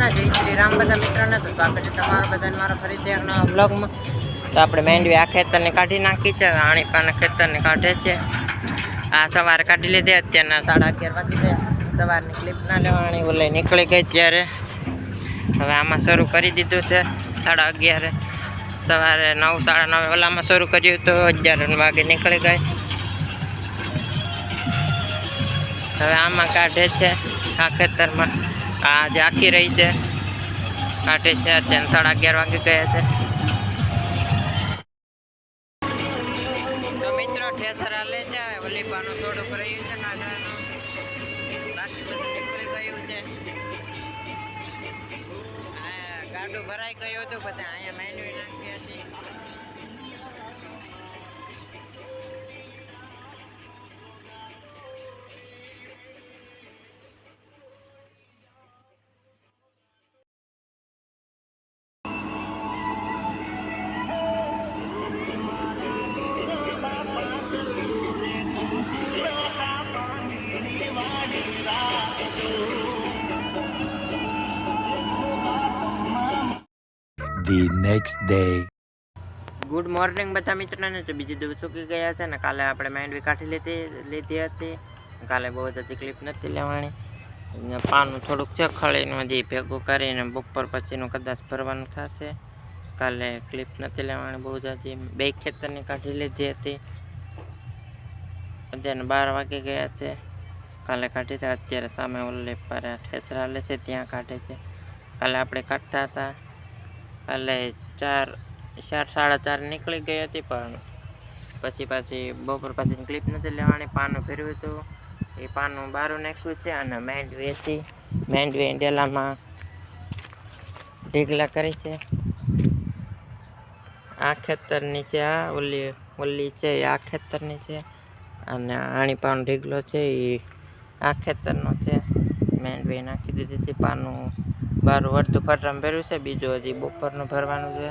કૃષ્ણ જય શ્રી રામ. બધા મિત્રોને તો સ્વાગત છે તમારો. બધાને મારો ફરીથી એક બ્લોગમાં તો આપણે મેંડવી આ ખેતરને કાઢી નાખી છે. આણી પાને ખેતરને કાઢે છે. આ સવારે કાઢી લીધી. અત્યારના સાડા અગિયાર વાગી ગયા. સવારની ક્લિપ ના લેવાની. ઓલે નીકળી ગઈ ત્યારે હવે આમાં શરૂ કરી દીધું છે. સાડા અગિયારે. સવારે નવ, સાડા નવે ઓલામાં શરૂ કર્યું તો અગિયાર વાગે નીકળી ગઈ. હવે આમાં કાઢે છે આ ખેતરમાં. આ ઝાંખી રહી છે કાઢે છે, અત્યારે સાડા અગિયાર વાગે ગયા છે. મિત્રો ઠેસર હાલે છે વલીપાનું થોડુંક રહ્યું છે ગયું છે. ગાડું ભરાઈ ગયું હતું પછી અહીંયા મેન્યુ નાખી હતી the next day. Good morning બધા મિત્રોને. તો બીજી દિવસ ચૂકી ગયા છે ને, કાલે આપણે માંડવી કાઢી લીધી લીધી હતી. કાલે બહુ જ તકલીફ નથી લેવાની. પાનું થોડુંક છે, ખળીનું હજી ભેગું કરીને બપોર પછીનું કદાચ ભરવાનું થશે. કાલે ક્લિપ નથી લેવાની, બહુ જ હજી બે ખેતરની કાઢી લીધી હતી. અત્યારે બાર વાગી ગયા છે. કાલે કાઢી હતા અત્યારે સામે ઓલે પર ઠેસરા લે છે, ત્યાં કાઢે છે. કાલે આપણે કાઢતા હતા. કાલે ચાર ચાર સાડા ચાર નીકળી ગઈ હતી, પણ પછી પાછી બપોર પાછી ક્લિપ નથી લેવાની પાનું ફેરવ્યું હતું. એ પાનું બારું નાખ્યું છે અને મેંડવી હતી મેંડવી ડેલામાં ઢીગલા કરી છે. આ ખેતરની છે આ ઓલી ઓલી છે એ આ ખેતરની છે અને આણી પાનો ઢીગલો છે એ આ ખેતરનો છે. મેંડવી નાખી દીધી છે પાનું બારું વર્ધ ફટરામ ભર્યું છે, બીજું હજી બપોરનું ભરવાનું છે,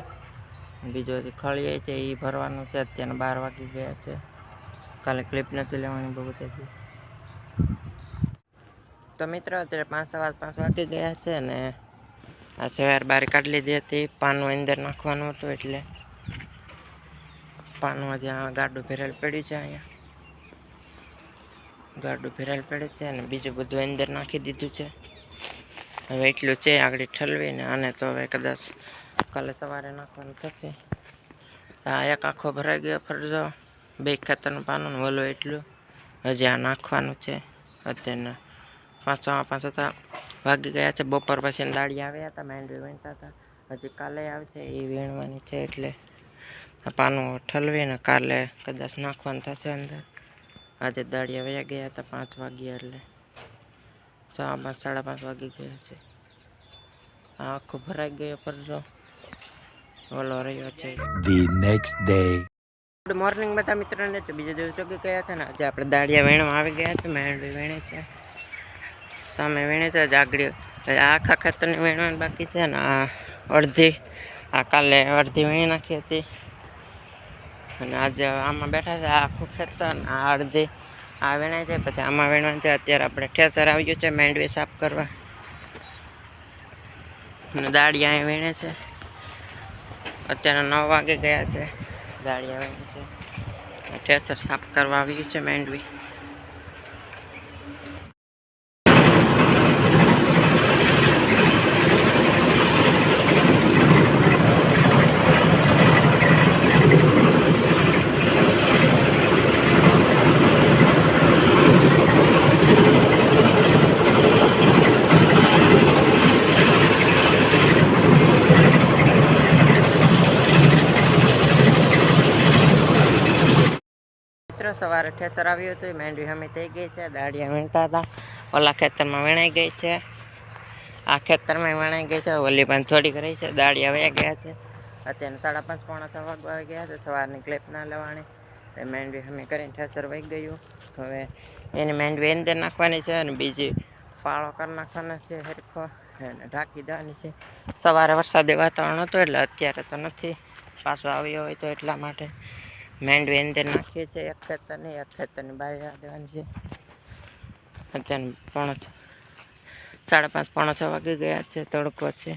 બીજું હજી ખળીએ છે એ ભરવાનું છે, અત્યારે બાર વાગી ગયા છે. કાલે ક્લિપ નથી લેવાની બહુ થતી તો મિત્રો, અત્યારે પાંચ સવા પાંચ વાગી ગયા છે ને આ સવાર બહાર કાઢી લીધી હતી પાનું અંદર નાખવાનું હતું એટલે પાનું આ ગાડું ભરેલ પડ્યું છે અહીંયા. ગાડું ભરેલ પડ્યું છે અને બીજું બધું અંદર નાખી દીધું છે. હવે એટલું છે, આગળ ઠલવીને આને તો હવે કદાચ કાલે સવારે નાખવાનું થશે. આ એક આખો ભરાઈ ગયો ફરજો. બે ખેતરનું પાનું વલો એટલું. હજી આ નાખવાનું છે. અત્યારના પાંચ સવા પાંચ હતા. વાગી ગયા છે. બપોર પછી દાળી આવ્યા હતા માંડવી વીણતા હતા. હજી કાલે આવે છે એ વીણવાની છે એટલે પાનું ઠલવીને કાલે કદાચ નાખવાનું થશે અંદર. આજે દાળિયા વયા ગયા હતા પાંચ વાગ્યા એટલે. સવા પાંચ સાડા પાંચ વાગી ગયા છે. આ આખો ભરાઈ ગયો પરજો ઓલો રહ્યો છે. The next day good morning બધા મિત્રોને. તો બીજા દિવસ કે ગયા છે ને. આજે આપણે દાડિયા વેણવા આવી ગયા છે મેળવી વેણે છે. સામે વેણે છે. જાગડી. આખા ખેતરની વેણવાની બાકી છે ને આ અડધી. આ કાલે અડધી વીણી નાખી હતી. અને આજે આમાં બેઠા છે. આખું ખેતર આ અડધી. આ વેણાય છે પછી આમાં વેણવાનું છે અત્યારે આપણે ઠેસર આવ્યું છે, મેંડવી સાફ કરવા. અને દાળિયા વેણે છે. અત્યારે નવ વાગે ગયા છે. દાળિયા આવે છે. ઠેસર સાફ કરવા આવ્યું છે, મેંડવી. સવારે ઠેસર આવ્યું હતું મેંડી હમી થઈ ગઈ છે દાડિયા વીણતા હતા, ઓલા ખેતરમાં વીણાઈ ગઈ છે. આ ખેતરમાં વણાઈ ગઈ છે, ઓલી પણ થોડીક રહી છે, દાળિયા વયા ગયા છે. અત્યારે સાડા પાંચ પોણા છ વાગવા ગયા છે, સવારની ક્લિપ ના લેવાની. તે મેંડવી હમી કરીને ઠેસર વહી ગયું. હવે એની મેંડવી અંદર નાખવાની છે અને બીજી પાળો કરી નાખવાનો છે, હરખો, અને ઢાંકી દેવાની છે. સવારે વરસાદી વાતાવરણ હતું, એટલે અત્યારે તો નથી. પાછો આવ્યો હોય તો એટલા માટે. મેંડવી અંદર નાખીએ છીએ, એક ખેતરની એક ખેતરની બહાર દેવાની છે. અત્યારે પણ સાડા પાંચ, પોણા છ વાગી ગયા છે, તડકો છે.